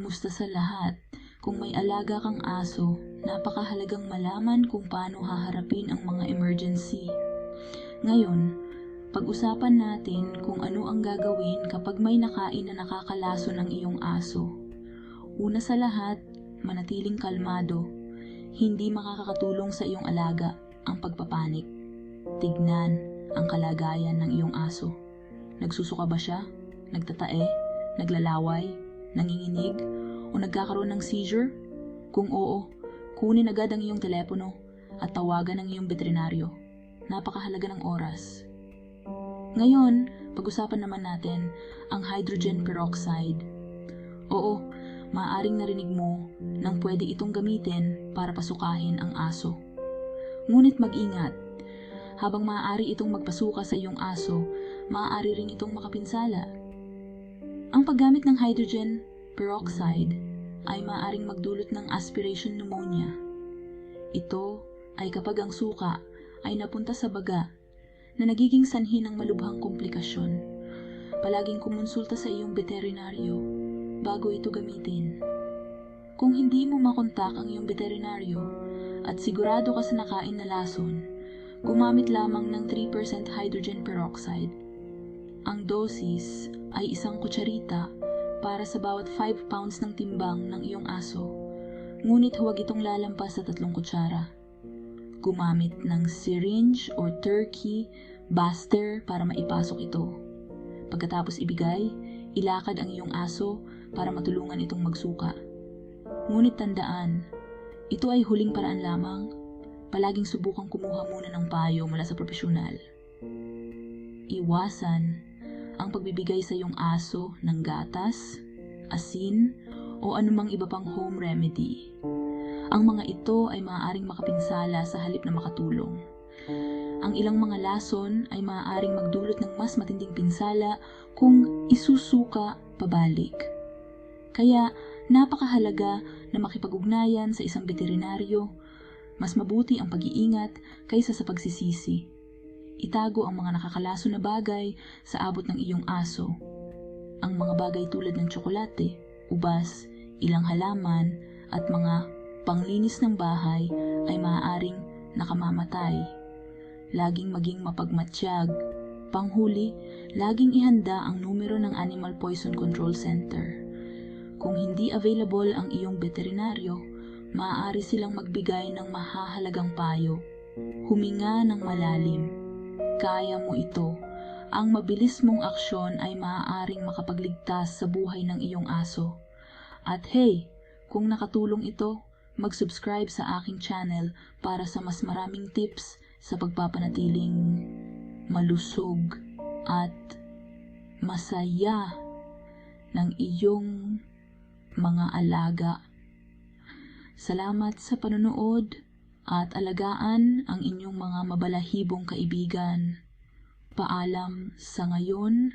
kumusta sa lahat? Kung may alaga kang aso, napakahalagang malaman kung paano haharapin ang mga emergency. Ngayon, pag-usapan natin kung ano ang gagawin kapag may nakain na nakakalaso ng iyong aso. Una sa lahat, manatiling kalmado. Hindi makakatulong sa iyong alaga ang pagpapanik. Tignan ang kalagayan ng iyong aso. Nagsusuka ba siya? Nagtatae? Naglalaway? Nanginginig? O nagkakaroon ng seizure? Kung oo, kunin agad ang iyong telepono at tawagan ang iyong veterinaryo. Napakahalaga ng oras. Ngayon, pag-usapan naman natin ang hydrogen peroxide. Oo, maaaring narinig mo nang pwede itong gamitin para pasukahin ang aso. Ngunit mag-ingat. Habang maaari itong magpasuka sa iyong aso, maaari rin itong makapinsala. Ang paggamit ng hydrogen peroxide ay maaaring magdulot ng aspiration pneumonia. Ito ay kapag ang suka ay napunta sa baga na nagiging sanhi ng malubhang komplikasyon. Palaging kumonsulta sa iyong veterinaryo bago ito gamitin. Kung hindi mo makontak ang iyong veterinaryo at sigurado ka sa nakain na lason, gumamit lamang ng 3% hydrogen peroxide. Ang dosis ay isang kutsarita para sa bawat 5 pounds ng timbang ng iyong aso, ngunit huwag itong lalampas sa tatlong kutsara. Gumamit ng syringe or turkey baster para maipasok ito. Pagkatapos ibigay, ilakad ang iyong aso para matulungan itong magsuka. Ngunit tandaan, ito ay huling paraan lamang. Palaging subukang kumuha muna ng payo mula sa profesional. Iwasan ang pagbibigay sa iyong aso ng gatas, asin, o anumang iba pang home remedy. Ang mga ito ay maaaring makapinsala sa halip na makatulong. Ang ilang mga lason ay maaaring magdulot ng mas matinding pinsala kung isusuka pabalik. Kaya napakahalaga na makipag-ugnayan sa isang veterinaryo. Mas mabuti ang pag-iingat kaysa sa pagsisisi. Itago ang mga nakakalaso na bagay sa abot ng iyong aso. Ang mga bagay tulad ng tsokolate, ubas, ilang halaman, at mga panglinis ng bahay ay maaaring nakamamatay. Laging maging mapagmatsyag. Panghuli, laging ihanda ang numero ng Animal Poison Control Center. Kung hindi available ang iyong veterinaryo, maaari silang magbigay ng mahahalagang payo. Huminga ng malalim. Kaya mo ito. Ang mabilis mong aksyon ay maaaring makapagligtas sa buhay ng iyong aso. At hey, kung nakatulong ito, mag-subscribe sa aking channel para sa mas maraming tips sa pagpapanatiling malusog at masaya ng iyong mga alaga. Salamat sa panonood at alagaan ang inyong mga mabalahibong kaibigan. Paalam sa ngayon.